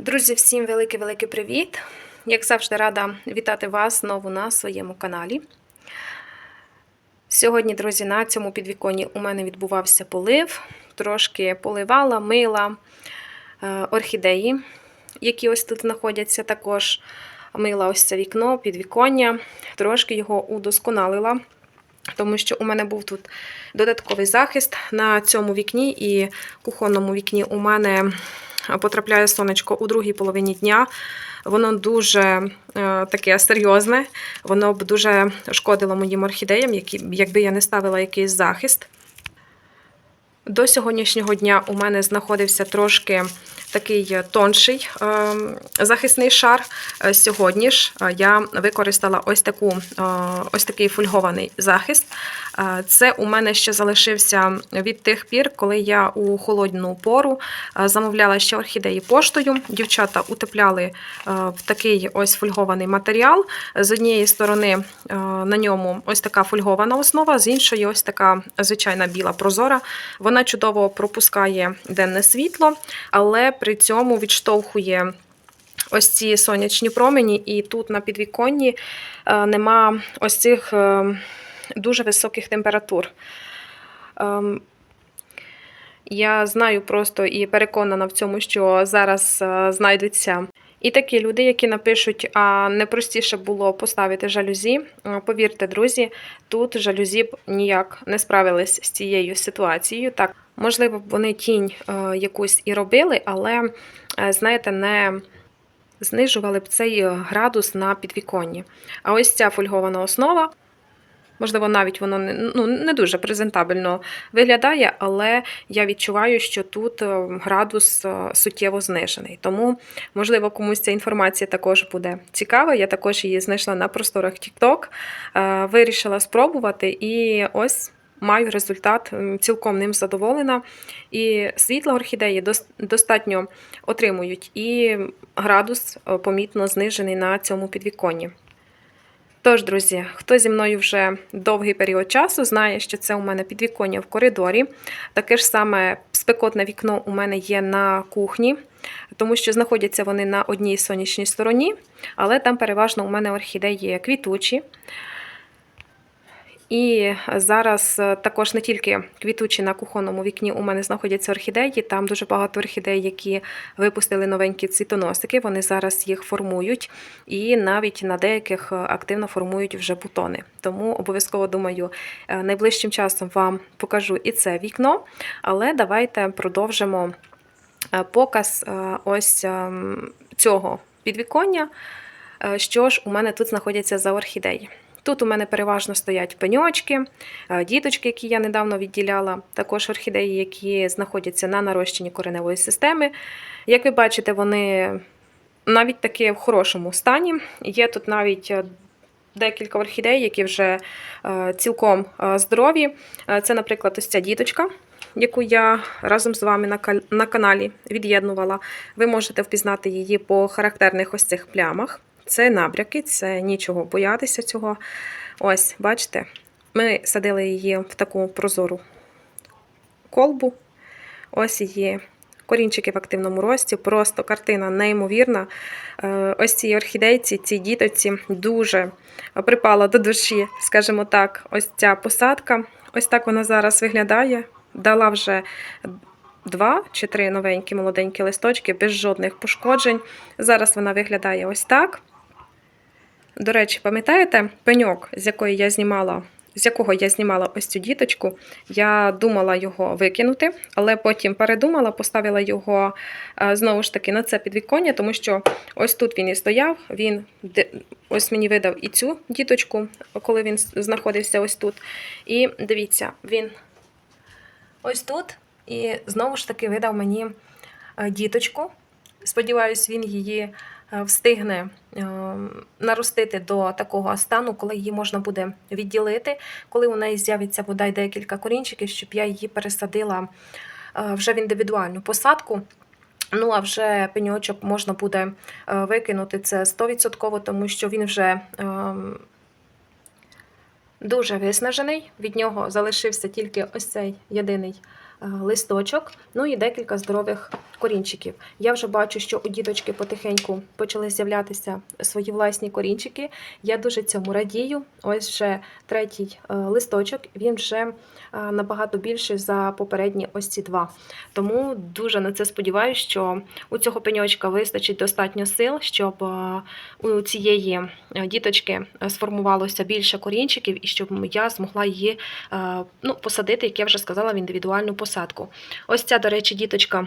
Друзі, всім великий-великий привіт! Як завжди, рада вітати вас знову на своєму каналі. Сьогодні, друзі, на цьому підвіконні у мене відбувався полив. Трошки поливала, мила е, орхідеї, які ось тут знаходяться. Також мила ось це вікно, підвіконня, трошки його удосконалила. Тому що у мене був тут додатковий захист на цьому вікні і кухонному вікні у мене потрапляє сонечко у другій половині дня. Воно дуже е, таке серйозне, воно б дуже шкодило моїм орхідеям, якби я не ставила якийсь захист. До сьогоднішнього дня у мене знаходився трошки такий тонший е, захисний шар. Е, Сьогодні ж е, я використала ось, таку, е, ось такий фольгований захист. Е, Це у мене ще залишився від тих пір, коли я у холодну пору е, замовляла ще орхідеї поштою. Дівчата утепляли е, в такий ось фольгований матеріал. З однієї сторони е, на ньому ось така фольгована основа, з іншої ось така звичайна біла прозора. Вона чудово пропускає денне світло, але при цьому відштовхує ось ці сонячні промені, і тут на підвіконні е, нема ось цих е, дуже високих температур. Ем, Я знаю просто і переконана в цьому, що зараз е, знайдуться і такі люди, які напишуть, а не простіше було поставити жалюзі. Повірте, друзі, тут жалюзі б ніяк не справились з цією ситуацією. Так, можливо, б вони тінь е, якусь і робили, але, е, знаєте, не знижували б цей градус на підвіконні. А ось ця фольгована основа. Можливо, навіть воно не, ну, не дуже презентабельно виглядає, але я відчуваю, що тут е, градус е, суттєво знижений. Тому, можливо, комусь ця інформація також буде цікава. Я також її знайшла на просторах TikTok, е, вирішила спробувати, і ось маю результат, цілком ним задоволена. І світла орхідеї достатньо отримують, і градус помітно знижений на цьому підвіконні. Тож, друзі, хто зі мною вже довгий період часу, знає, що це у мене підвіконня в коридорі. Таке ж саме спекотне вікно у мене є на кухні, тому що знаходяться вони на одній сонячній стороні, але там переважно у мене орхідеї квітучі. І зараз е, також не тільки квітучі на кухонному вікні у мене знаходяться орхідеї. Там дуже багато орхідей, які випустили новенькі цвітоносики. Вони зараз їх формують, і навіть на деяких е, активно формують вже бутони. Тому обов'язково думаю, е, найближчим часом вам покажу і це вікно. Але давайте продовжимо показ ось ем, цього підвіконня. Що ж у мене тут знаходяться за орхідеї? Тут у мене переважно стоять пеньочки, е, діточки, які я недавно відділяла, також орхідеї, які знаходяться на нарощенні кореневої системи. Як ви бачите, вони навіть таки в хорошому стані. Є тут навіть е, декілька орхідей, які вже е, цілком здорові. Це, наприклад, ось ця діточка. Яку я разом з вами на каналі від'єднувала. Ви можете впізнати її по характерних ось цих плямах. Це набряки, це нічого боятися цього. Ось, бачите, ми садили її в таку прозору колбу. Ось її корінчики в активному рості. Просто картина неймовірна. Е, Ось цій орхідейці, цій діточці дуже припала до душі, скажімо так, ось ця посадка. Ось так вона зараз виглядає. Дала вже два чи три новенькі молоденькі листочки без жодних пошкоджень. Зараз вона виглядає ось так. До речі, пам'ятаєте пеньок, з якої я знімала, з якого я знімала ось цю діточку? Я думала його викинути, але потім передумала, поставила його е, знову ж таки на це підвіконня, тому що ось тут він і стояв. Він ось мені видав і цю діточку, коли він знаходився ось тут. І дивіться, він ось тут. І знову ж таки видав мені е, діточку. Сподіваюсь, він її встигне е, наростити до такого стану, коли її можна буде відділити, коли у неї з'явиться бодай декілька корінчиків, щоб я її пересадила е, вже в індивідуальну посадку. Ну, а вже пеньочок можна буде е, викинути це 100%, тому що він вже дуже виснажений. Від нього залишився тільки ось цей єдиний е, листочок, ну і декілька здорових корінчиків. Я вже бачу, що у діточки потихеньку почали з'являтися свої власні корінчики. Я дуже цьому радію. Ось вже третій е, листочок, він вже е, набагато більший за попередні ось ці два. Тому дуже на це сподіваюся, що у цього пеньочка вистачить достатньо сил, щоб е, у цієї е, діточки е, сформувалося більше корінчиків і щоб я змогла її е, ну, посадити, як я вже сказала, в індивідуальну посадку. Ось ця, до речі, діточка.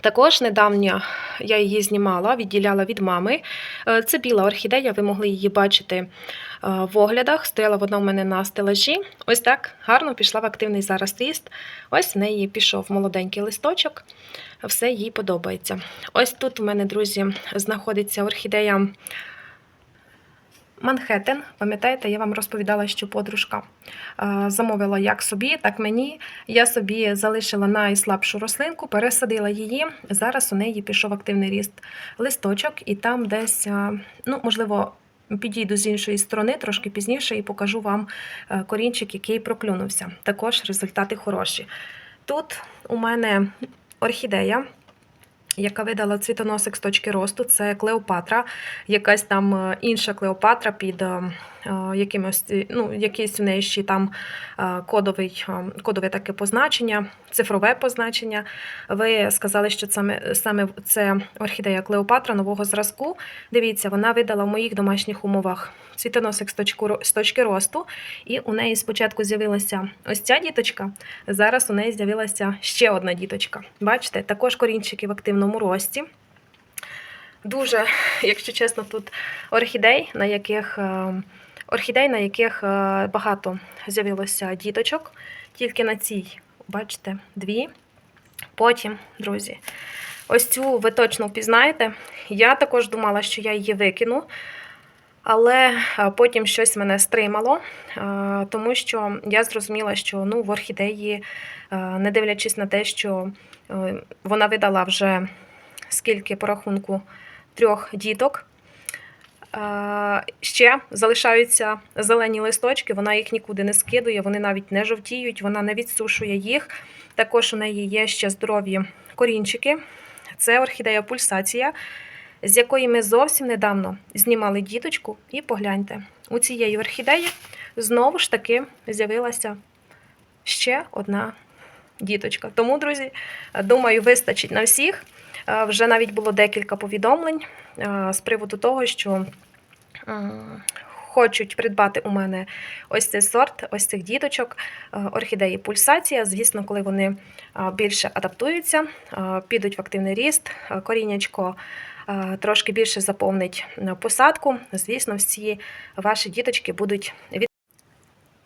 Також недавня я її знімала, відділяла від мами. Е, Це біла орхідея, ви могли її бачити е, в оглядах. Стояла вона у мене на стелажі. Ось так гарно пішла в активний зараз ріст. Ось в неї пішов молоденький листочок. Все їй подобається. Ось тут у мене, друзі, знаходиться орхідея Манхеттен. Пам'ятаєте, я вам розповідала, що подружка е, замовила як собі, так мені. Я собі залишила найслабшу рослинку, пересадила її. Зараз у неї пішов активний ріст листочок, і там десь, е, ну, можливо, підійду з іншої сторони трошки пізніше і покажу вам е, корінчик, який проклюнувся. Також результати хороші. Тут у мене орхідея. Яка видала цвітоносик з точки росту, це Клеопатра, якась там е, інша Клеопатра під е, якимось, е, ну, якийсь у неї ще там е, кодовий, е, кодове таке позначення, цифрове позначення. Ви сказали, що саме, саме це орхідея Клеопатра нового зразку. Дивіться, вона видала в моїх домашніх умовах цвітоносик з точки, з точки росту, і у неї спочатку з'явилася ось ця діточка, зараз у неї з'явилася ще одна діточка. Бачите, також корінчики в активному рості. Дуже, якщо чесно, тут орхідей, на яких, е, орхідей, на яких е, багато з'явилося діточок. Тільки на цій, бачите, дві. Потім, друзі, ось цю ви точно впізнаєте. Я також думала, що я її викину. Але е, потім щось мене стримало, е, тому що я зрозуміла, що ну, в орхідеї, не дивлячись на те, що вона видала вже скільки по рахунку трьох діток, ще залишаються зелені листочки, вона їх нікуди не скидує, вони навіть не жовтіють, вона не відсушує їх. Також у неї є ще здорові корінчики. Це орхідея пульсація з якої ми зовсім недавно знімали діточку, і погляньте, у цієї орхідеї знову ж таки з'явилася ще одна діточка. Тому, друзі, думаю, вистачить на всіх. Е, Вже навіть було декілька повідомлень е, з приводу того, що хочуть придбати у мене ось цей сорт, ось цих діточок, е, орхідеї пульсація. Звісно, коли вони е, більше адаптуються, е, підуть в активний ріст, е, коріннячко е, трошки більше заповнить е, посадку. Звісно, всі ваші діточки будуть від.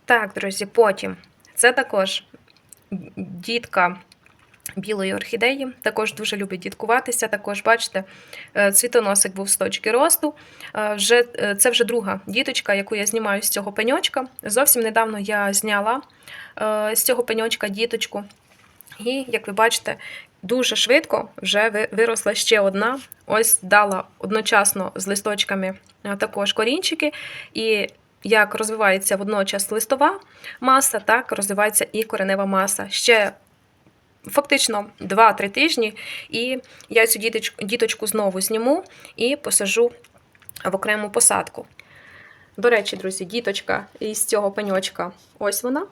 Так, друзі, потім це також дітка білої орхідеї, також дуже любить діткуватися. Також, бачите, е, цвітоносик був з точки росту. Е, Вже, е, це вже друга діточка, яку я знімаю з цього пеньочка. Зовсім недавно я зняла з цього пеньочка діточку. І, як ви бачите, дуже швидко вже виросла ще одна. Ось дала одночасно з листочками також корінчики. І як розвивається водночас листова маса, так розвивається і коренева маса. Ще фактично 2-3 тижні, і я цю діточку, діточку знову зніму і посажу в окрему посадку. До речі, друзі, діточка із цього пеньочка, ось вона.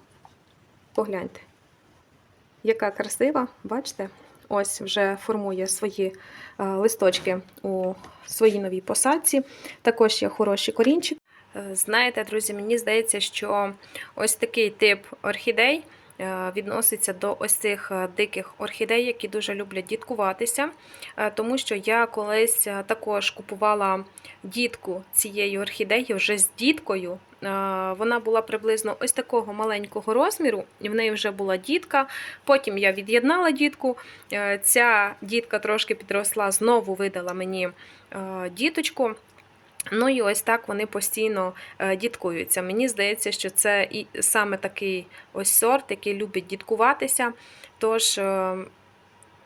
Погляньте. Яка красива, бачите? Ось вже формує свої е, листочки у своїй новій посадці. Також є хороші корінчики. Е, Знаєте, друзі, мені здається, що ось такий тип орхідей відноситься до ось цих е, диких орхідей, які дуже люблять діткуватися. Е, Тому що я колись е, також купувала дітку цієї орхідеї вже з діткою. Е, Вона була приблизно ось такого маленького розміру, і в неї вже була дітка. Потім я від'єднала дітку. Е, Ця дітка трошки підросла, знову видала мені е, діточку. Ну і ось так вони постійно е, діткуються. Мені здається, що це і саме такий ось сорт, який любить діткуватися. Тож, е,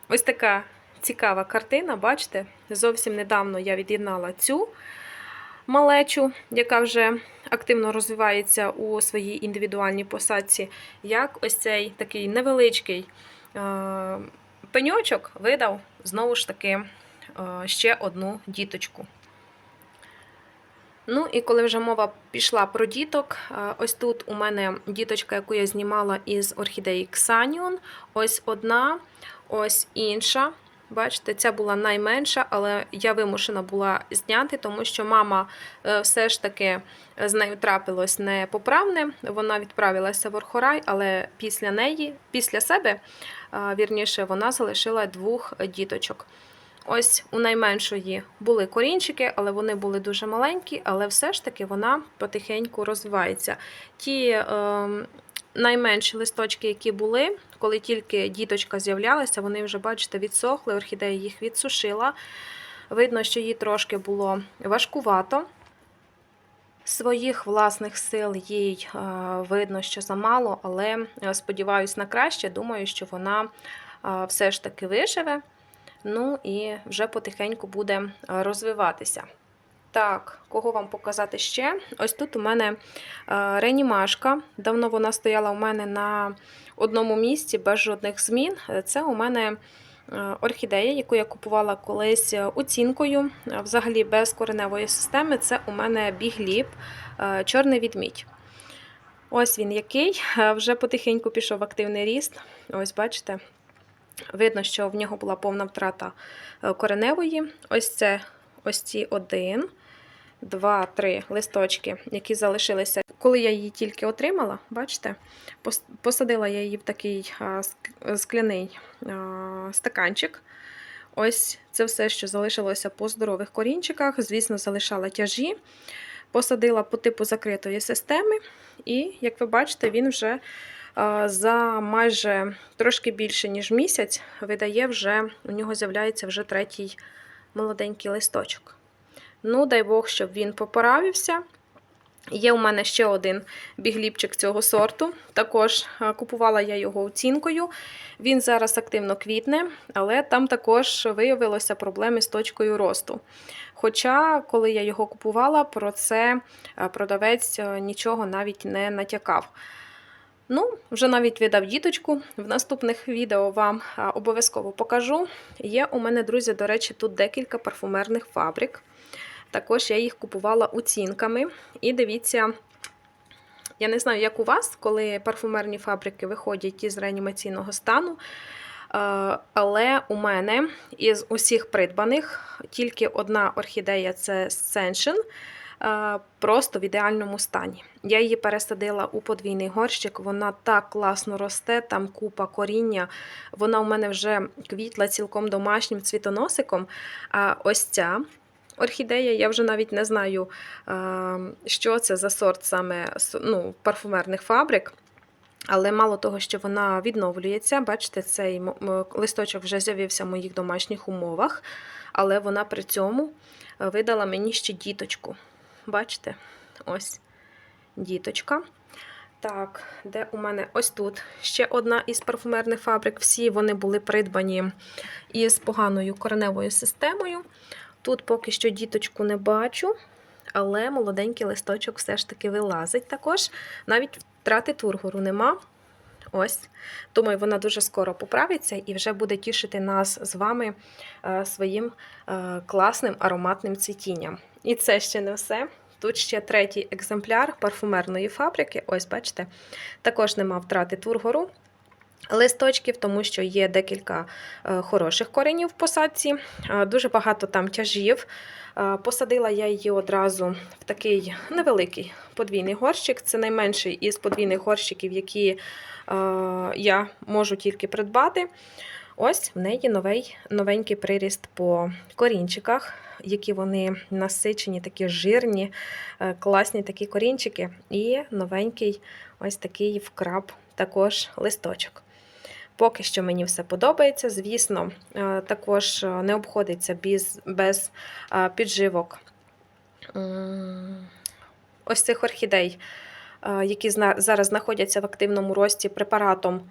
ось така цікава картина, бачите, зовсім недавно я від'єднала цю малечу, яка вже активно розвивається у своїй індивідуальній посадці, як ось цей такий невеличкий е, пеньочок видав знову ж таки ще одну діточку. Ну і коли вже мова пішла про діток, е, ось тут у мене діточка, яку я знімала із орхідеї Xanion. Ось одна, ось інша. Бачите, ця була найменша, але я вимушена була зняти, тому що мама е, все ж таки з нею трапилось непоправне. Вона відправилася в Орхорай, але після неї, після себе, е, вірніше, вона залишила двох діточок. Ось у найменшої були корінчики, але вони були дуже маленькі, але все ж таки вона потихеньку розвивається. Ті е, найменші листочки, які були, коли тільки діточка з'являлася, вони вже, бачите, відсохли, орхідея їх відсушила. Видно, що їй трошки було важкувато. Своїх власних сил їй е, видно, що замало, але е, сподіваюся на краще. Думаю, що вона е, все ж таки виживе. Ну і вже потихеньку буде е, розвиватися. Так, кого вам показати ще? Ось тут у мене е, ренімашка. Давно вона стояла у мене на одному місці без жодних змін. Це у мене е, орхідея, яку я купувала колись оцінкою, е, взагалі без кореневої системи. Це у мене бігліп, е, чорний відмідь. Ось він який. Е, Вже потихеньку пішов активний ріст. Ось бачите. Видно, що в нього була повна втрата е, кореневої. Ось це ось ці один, два, три листочки, які залишилися. Коли я її тільки отримала, бачите, посадила я її в такий скляний стаканчик. Ось це все, що залишилося по здорових корінчиках. Звісно, залишала тяжі. Посадила по типу закритої системи, і, як ви бачите, він вже за майже трошки більше, ніж місяць, видає вже, у нього з'являється вже третій молоденький листочок. Ну, дай Бог, щоб він поправився. Є у мене ще один бігліпчик цього сорту. Також купувала я його оцінкою. Він зараз активно квітне, але там також виявилося проблеми з точкою росту. Хоча, коли я його купувала, про це продавець нічого навіть не натякав. Ну, вже навіть видав діточку. В наступних відео вам обов'язково покажу. Є у мене, друзі, до речі, тут декілька парфумерних фабрик. Також я їх купувала оцінками. І дивіться, я не знаю, як у вас, коли парфумерні фабрики виходять із реанімаційного стану. Але у мене із усіх придбаних тільки одна орхідея це Senshin, е, просто в ідеальному стані. Я її пересадила у подвійний горщик, вона так класно росте, там купа коріння. Вона у мене вже квітла цілком домашнім цвітоносиком. А ось ця орхідея, я вже навіть не знаю, що це за сорт саме ну, парфумерних фабрик. Але мало того, що вона відновлюється, бачите, цей листочок вже з'явився в моїх домашніх умовах, але вона при цьому е, видала мені ще діточку. Бачите? Ось діточка. Так, де у мене ось тут ще одна із парфумерних фабрик. Всі вони були придбані із поганою кореневою системою. Тут поки що діточку не бачу, але молоденький листочок все ж таки вилазить також. Навіть втрати тургору нема. Ось. Думаю, вона дуже скоро поправиться і вже буде тішити нас з вами е, своїм е, класним ароматним цвітінням. І це ще не все. Тут ще третій екземпляр парфумерної фабрики. Ось, бачите, також нема втрати тургору. Листочків, тому що є декілька е, хороших коренів в посадці, е, дуже багато там тяжів. Е, Посадила я її одразу в такий невеликий подвійний горщик. Це найменший із подвійних горщиків, які я можу тільки придбати. Ось в неї новий, новенький приріст по корінчиках, які вони насичені, такі жирні, класні такі корінчики. І новенький ось такий вкраб також листочок. Поки що мені все подобається. Звісно, е, також е, не обходиться без, без е, підживок ось цих орхідей, які зараз знаходяться в активному рості препаратом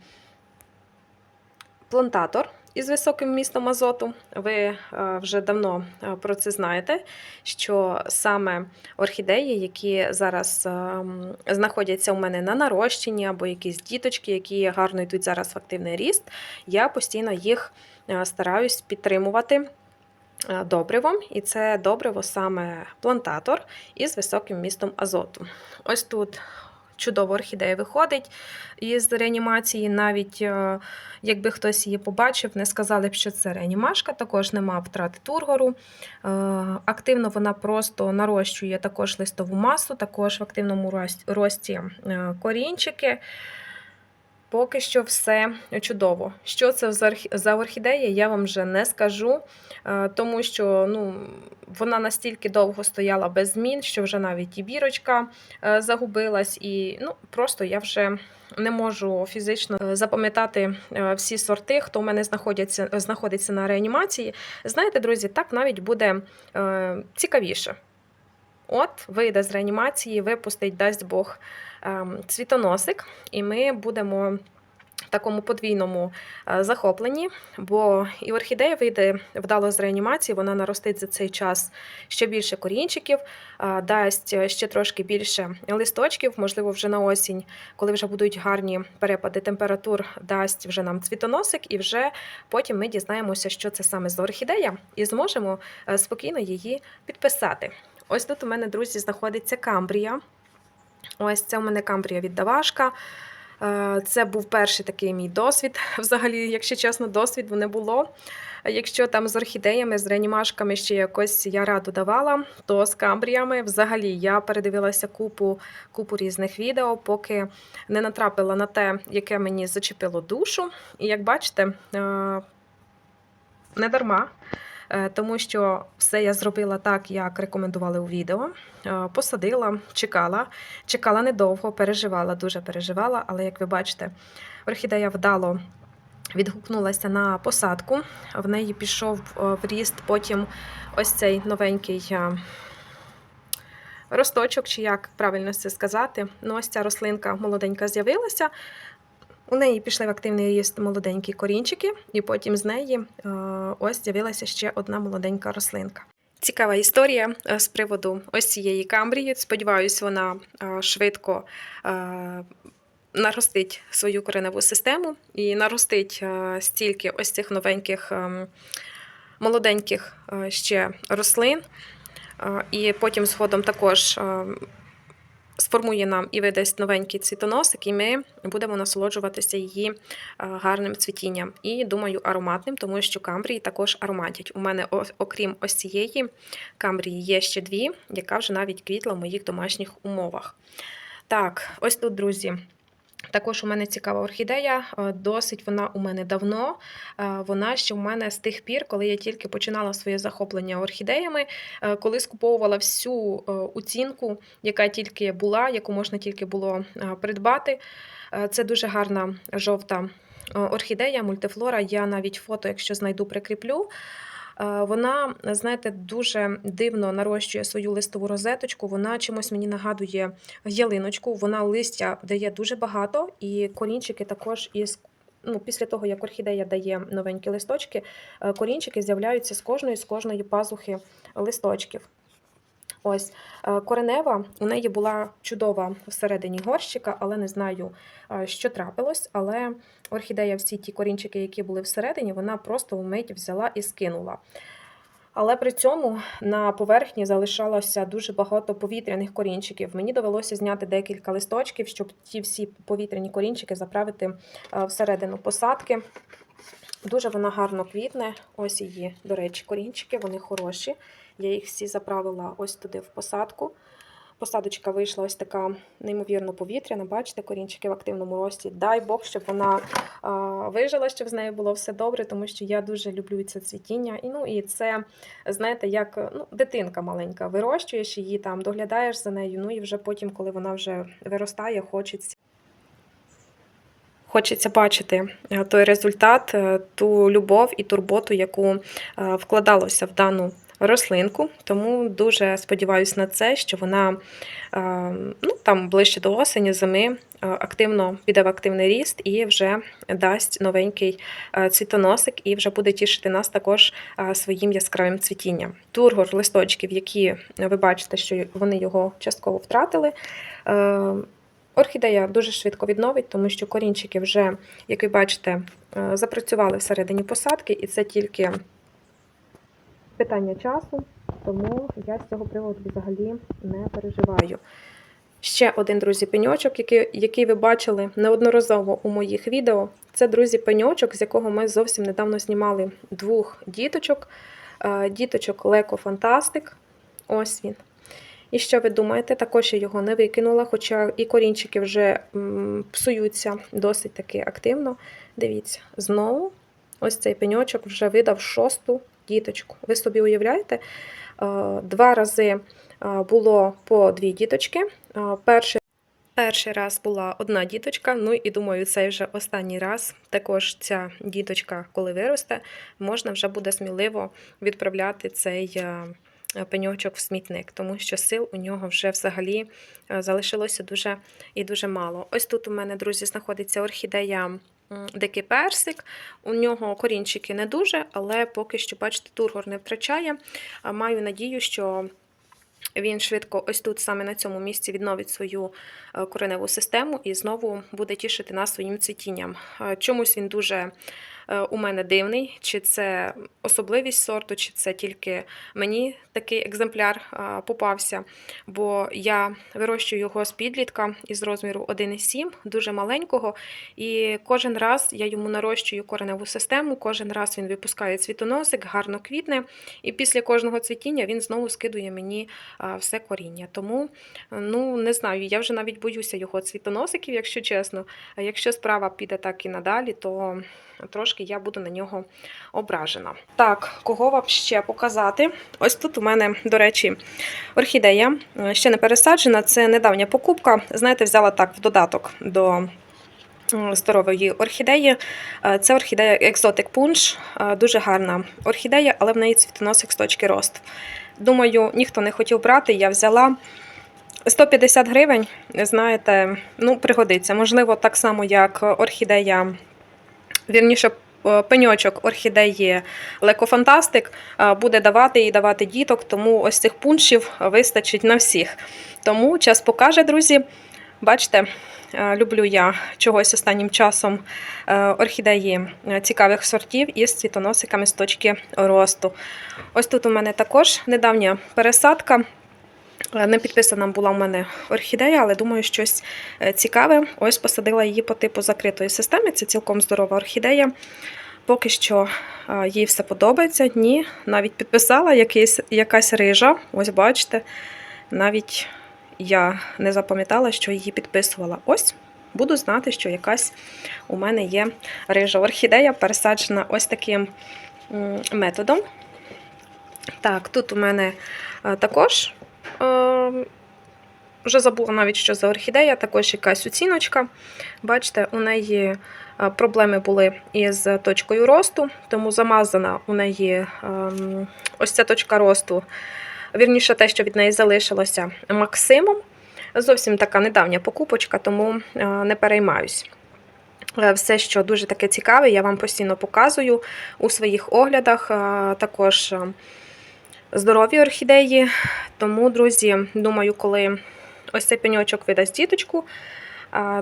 плантатор. Із високим вмістом азоту. Ви е, вже давно е, про це знаєте, що саме орхідеї, які зараз е, знаходяться у мене на нарощенні, або якісь діточки, які гарно йдуть зараз в активний ріст, я постійно їх стараюсь підтримувати. Добривом, і це добриво саме плантатор із високим вмістом азоту. Ось тут чудова орхідея виходить із реанімації. Навіть е, якби хтось її побачив, не сказали б, що це реанімашка, також нема втрати тургору. Е, Активно вона просто нарощує також листову масу, також в активному рості- е, корінчики. Поки що все чудово. Що це за орхідея, я вам вже не скажу, е, тому що ну, вона настільки довго стояла без змін, що вже навіть і бірочка е, загубилась, і ну, просто я вже не можу фізично е, запам'ятати всі сорти, хто в мене знаходиться, знаходиться на реанімації. Знаєте, друзі, так навіть буде цікавіше. От, вийде з реанімації, випустить, дасть Бог цвітоносик, і ми будемо в такому подвійному е, захопленні, бо і орхідея вийде вдало з реанімації, вона наростить за цей час ще більше корінчиків, е, дасть ще трошки більше листочків, можливо, вже на осінь, коли вже будуть гарні перепади температур, дасть вже нам цвітоносик, і вже потім ми дізнаємося, що це саме за орхідея, і зможемо е, спокійно її підписати. Ось тут у мене, друзі, знаходиться камбрія. Ось це у мене камбрія віддавашка. Е, Це був перший такий мій досвід. Взагалі, якщо чесно, досвіду не було. Якщо там з орхідеями, з реанімашками ще якось я раду давала, то з камбріями взагалі я передивилася купу, купу різних відео, поки не натрапила на те, яке мені зачепило душу. І як бачите, е, не дарма. Е, Тому що все я зробила так, як рекомендували у відео. Е, Посадила, чекала, чекала недовго, переживала, дуже переживала, але як ви бачите, орхідея вдало відгукнулася на посадку. В неї пішов е, в ріст потім ось цей новенький росточок, чи як правильно це сказати. Ну, ось ця рослинка молоденька з'явилася. У неї пішли в активний ріст молоденькі корінчики, і потім з неї е, ось з'явилася ще одна молоденька рослинка. Цікава історія е, з приводу ось цієї камбрії. Сподіваюсь, вона е, швидко наростить свою кореневу систему і наростить стільки ось цих новеньких молоденьких ще рослин. І потім згодом також сформує нам і видасть новенький цвітоносик, і ми будемо насолоджуватися її е, гарним цвітінням. І думаю, ароматним, тому що камбрії також ароматять. У мене, окрім ось цієї камбрії, є ще дві, яка вже навіть квітла в моїх домашніх умовах. Так, ось тут, друзі. Також у мене цікава орхідея, е, досить вона у мене давно. Е, Вона ще у мене з тих пір, коли я тільки починала своє захоплення орхідеями, е, коли скуповувала всю оцінку, яка тільки була, яку можна тільки було придбати. Це дуже гарна жовта орхідея, мультифлора. Я навіть фото, якщо знайду, прикріплю. Е, Вона, знаєте, дуже дивно нарощує свою листову розеточку. Вона чимось мені нагадує ялиночку. Вона листя дає дуже багато, і корінчики також із. Ну, після того, як орхідея дає новенькі листочки, е, корінчики з'являються з кожної з кожної пазухи листочків. Ось е, коренева у неї була чудова всередині горщика, але не знаю, е, що трапилось. Але орхідея, всі ті корінчики, які були всередині, вона просто вмить взяла і скинула. Але при цьому на поверхні залишалося дуже багато повітряних корінчиків. Мені довелося зняти декілька листочків, щоб ті всі повітряні корінчики заправити е, всередину посадки. Дуже вона гарно квітне. Ось її, до речі, корінчики, вони хороші. Я їх всі заправила ось туди в посадку. Посадочка вийшла ось така неймовірно повітряна. Бачите, корінчики в активному рості. Дай Бог, щоб вона а, вижила, щоб з нею було все добре, тому що я дуже люблю це цвітіння. І ну і це, знаєте, як ну, дитинка маленька. Вирощуєш її там, доглядаєш за нею. Ну і вже потім, коли вона вже виростає, хочеться. Хочеться бачити е, той результат, е, ту любов і турботу, яку е, вкладалося в дану рослинку, тому дуже сподіваюся на це, що вона е, ну, там ближче до осені, зими е, активно піде в активний ріст і вже дасть новенький е, цвітоносик, і вже буде тішити нас також своїм яскравим цвітінням. Тургор листочків, які ви бачите, що вони його частково втратили. Орхідея дуже швидко відновить, тому що корінчики вже, як ви бачите, запрацювали всередині посадки, і це тільки питання часу, тому я з цього приводу взагалі не переживаю. Ще один, друзі, пеньочок, який, який ви бачили неодноразово у моїх відео. Це, друзі, пеньочок, з якого ми зовсім недавно знімали двох діточок. Е, Діточок Леко Фантастик. Ось він. І що ви думаєте? Також я його не викинула, хоча і корінчики вже псуються досить таки активно. Дивіться, знову ось цей пеньочок вже видав шосту діточку. Ви собі уявляєте? Е, Два рази е, було по дві діточки. Е, Перший Перший раз була одна діточка, ну і думаю, цей вже останній раз. Також ця діточка, коли виросте, можна вже буде сміливо відправляти цей пеньочок в смітник, тому що сил у нього вже взагалі залишилося дуже і дуже мало. Ось тут у мене, друзі, знаходиться орхідея Дикий персик. У нього корінчики не дуже, але поки що, бачите, тургор не втрачає. Маю надію, що він швидко ось тут, саме на цьому місці, відновить свою е, кореневу систему і знову буде тішити нас своїм цвітінням. Е, Чомусь він дуже у мене дивний, чи це особливість сорту, чи це тільки мені такий екземпляр е, попався. Бо я вирощую його з підлітка із розміру 1,7, дуже маленького. І кожен раз я йому нарощую кореневу систему, кожен раз він випускає цвітоносик, гарно квітне. І після кожного цвітіння він знову скидує мені все коріння. Тому, ну не знаю, я вже навіть боюся його цвітоносиків, якщо чесно. А якщо справа піде так і надалі, то трошки я буду на нього ображена. Так, кого вам ще показати? Ось тут у мене, до речі, орхідея е, ще не пересаджена. Це недавня покупка. Знаєте, взяла так в додаток до здорової орхідеї. Е, Це орхідея Exotic Punch, Е, дуже гарна орхідея, але в неї цвітоносик з точки росту. Думаю, ніхто не хотів брати, я взяла. 150 гривень, знаєте, ну, пригодиться. Можливо, так само, як орхідея, вірніше, е, пеньочок орхідеї Лекофантастик е, буде давати і давати діток, тому ось цих пуншів вистачить на всіх. Тому час покаже, друзі. Бачите, е, люблю я чогось останнім часом орхідеї цікавих сортів із цвітоносиками з точки росту. Ось тут у мене також недавня пересадка. Е, Не підписана була в мене орхідея, але думаю, щось е, цікаве. Ось посадила її по типу закритої системи. Це цілком здорова орхідея. Поки що е, їй все подобається. Ні, навіть підписала якийсь, якась рижа. Ось бачите, навіть я не запам'ятала, що її підписувала. Ось буду знати, що якась у мене є рижа орхідея, пересаджена ось таким методом. Так, тут у мене також вже забула навіть, що за орхідея, також якась оціночка. Бачите, у неї е, проблеми були із точкою росту, тому замазана у неї ем, ось ця точка росту. Вірніше, те, що від неї залишилося Максимом. Зовсім така недавня покупочка, тому е, не переймаюсь. Е, Все, що дуже таке цікаве, я вам постійно показую у своїх оглядах. Також е, здорові орхідеї. Тому, друзі, думаю, коли ось цей пеньочок видасть діточку,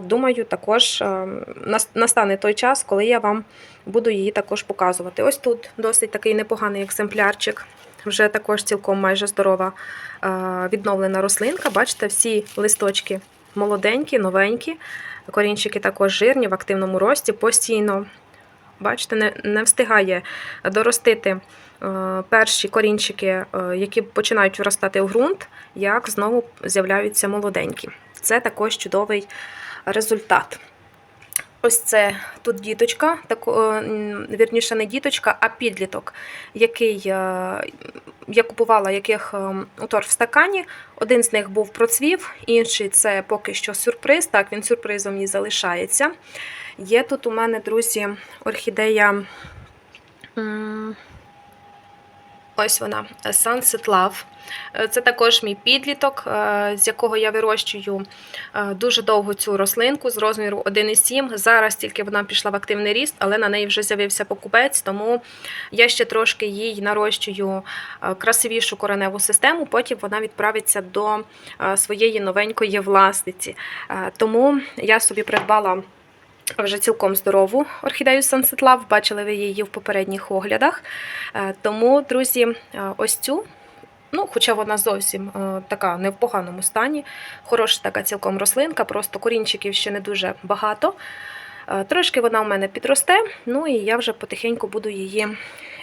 думаю, також настане той час, коли я вам буду її також показувати. Ось тут досить такий непоганий екземплярчик. Вже також цілком майже здорова відновлена рослинка. Бачите, всі листочки молоденькі, новенькі. Корінчики також жирні, в активному рості постійно. Бачите, не, не встигає доростити е, перші корінчики, е, які починають виростати у ґрунт, як знову з'являються молоденькі. Це також чудовий результат. Ось це тут діточка, тако, е, вірніше не діточка, а підліток, який я купувала яких е, у в стакані. Один з них був процвів, інший це поки що сюрприз. Так, він сюрпризом і залишається. Є тут у мене, друзі, орхідея. Ось вона, Sunset Love. Е, Це також мій підліток, е, з якого я вирощую е, дуже довго цю рослинку з розміру 1,7. Зараз тільки вона пішла в активний ріст, але на неї вже з'явився покупець, тому я ще трошки їй нарощую красивішу кореневу систему, потім вона відправиться до своєї новенької власниці. Тому я собі придбала. Вже цілком здорову орхідею Sunset Love, бачили ви її в попередніх оглядах. Е, Тому, друзі, е, ось цю, ну, хоча вона зовсім е, така не в поганому стані, хороша така цілком рослинка, просто корінчиків ще не дуже багато. Трошки вона у мене підросте, ну і я вже потихеньку буду її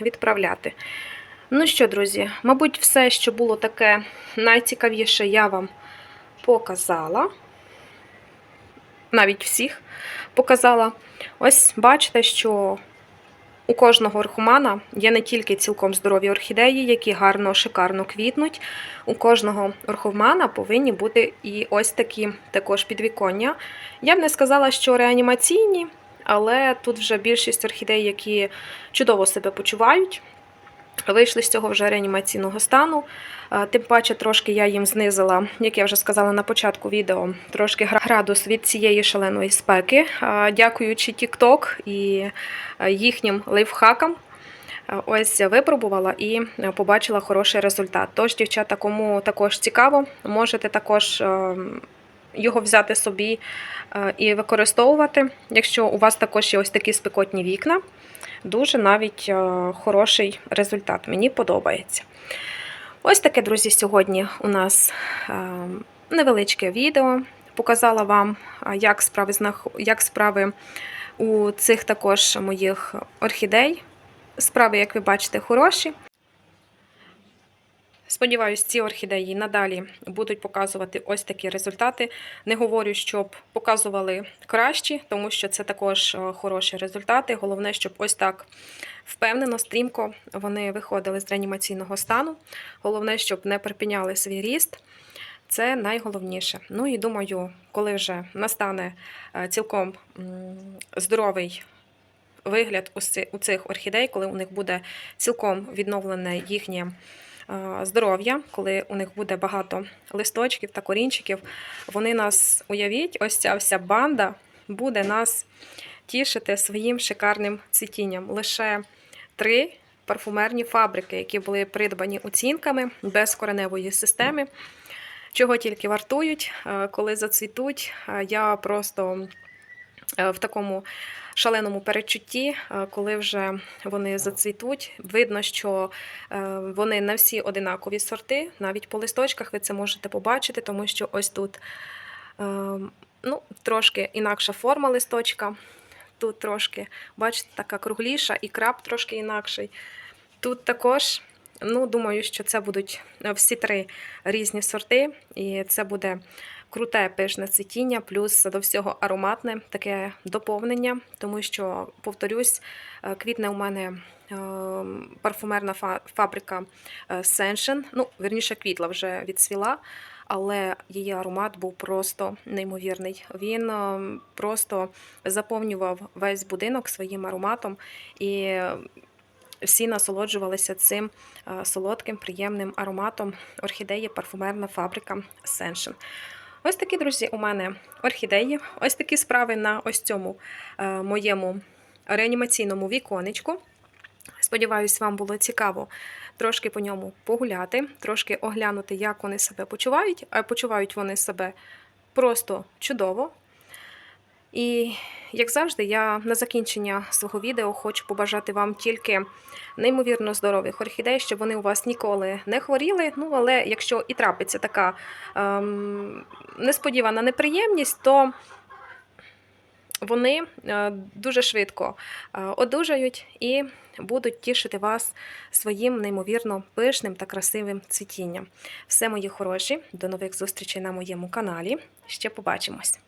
відправляти. Ну що, друзі, мабуть, все, що було таке найцікавіше, я вам показала. Навіть всіх показала. Ось бачите, що у кожного орхумана є не тільки цілком здорові орхідеї, які гарно, шикарно квітнуть. У кожного орхумана повинні бути і ось такі також підвіконня. Я б не сказала, що реанімаційні, але тут вже більшість орхідей, які чудово себе почувають. Вийшли з цього вже реанімаційного стану. Е, Тим паче, трошки я їм знизила, як я вже сказала на початку відео, трошки градус від цієї шаленої спеки, е, дякуючи TikTok і е, їхнім лайфхакам. Ось випробувала і побачила хороший результат. Тож, дівчата, кому також цікаво, можете також його взяти собі і використовувати. Якщо у вас також є ось такі спекотні вікна, дуже навіть е, хороший результат. Мені подобається. Ось таке, друзі, сьогодні у нас е, невеличке відео. Показала вам, е, як справи, як справи у цих також моїх орхідей. Справи, як ви бачите, хороші. Сподіваюсь, ці орхідеї надалі будуть показувати ось такі результати. Не говорю, щоб показували кращі, тому що це також е, хороші результати. Головне, щоб ось так впевнено, стрімко вони виходили з реанімаційного стану. Головне, щоб не припиняли свій ріст. Це найголовніше. Ну і думаю, коли вже настане е, цілком здоровий вигляд у цих орхідей, коли у них буде цілком відновлене їхнє здоров'я, коли у них буде багато листочків та корінчиків, вони нас уявіть, ось ця вся банда буде нас тішити своїм шикарним цвітінням. Лише три парфумерні фабрики, які були придбані оцінками без кореневої системи. Чого тільки вартують, е, коли зацвітуть. Е, Я просто е, в такому шаленому передчутті, е, коли вже вони зацвітуть. Видно, що е, вони не всі одинакові сорти. Навіть по листочках ви це можете побачити, тому що ось тут е, ну, трошки інакша форма листочка. Тут трошки, бачите, така кругліша, і краб трошки інакший. Тут також, ну, думаю, що це будуть е, всі три різні сорти, і це буде круте пишне цвітіння, плюс до всього ароматне таке доповнення, тому що, повторюсь, е, квітне у мене е, парфумерна фабрика е, Senshin. Ну, верніше, квітла вже відсвіла, але її аромат був просто неймовірний. Він просто заповнював весь будинок своїм ароматом і. Всі насолоджувалися цим солодким, приємним ароматом орхідеї парфумерна фабрика Senshin. Ось такі, друзі, у мене орхідеї. Ось такі справи на ось цьому е, моєму реанімаційному віконечку. Сподіваюсь, вам було цікаво трошки по ньому погуляти, трошки оглянути, як вони себе почувають. А почувають вони себе просто чудово. І, як завжди, я на закінчення свого відео хочу побажати вам тільки неймовірно здорових орхідей, щоб вони у вас ніколи не хворіли. Ну, але якщо і трапиться така ем, несподівана неприємність, то вони е, дуже швидко е, одужають і будуть тішити вас своїм неймовірно пишним та красивим цвітінням. Все, мої хороші, до нових зустрічей на моєму каналі. Ще побачимось!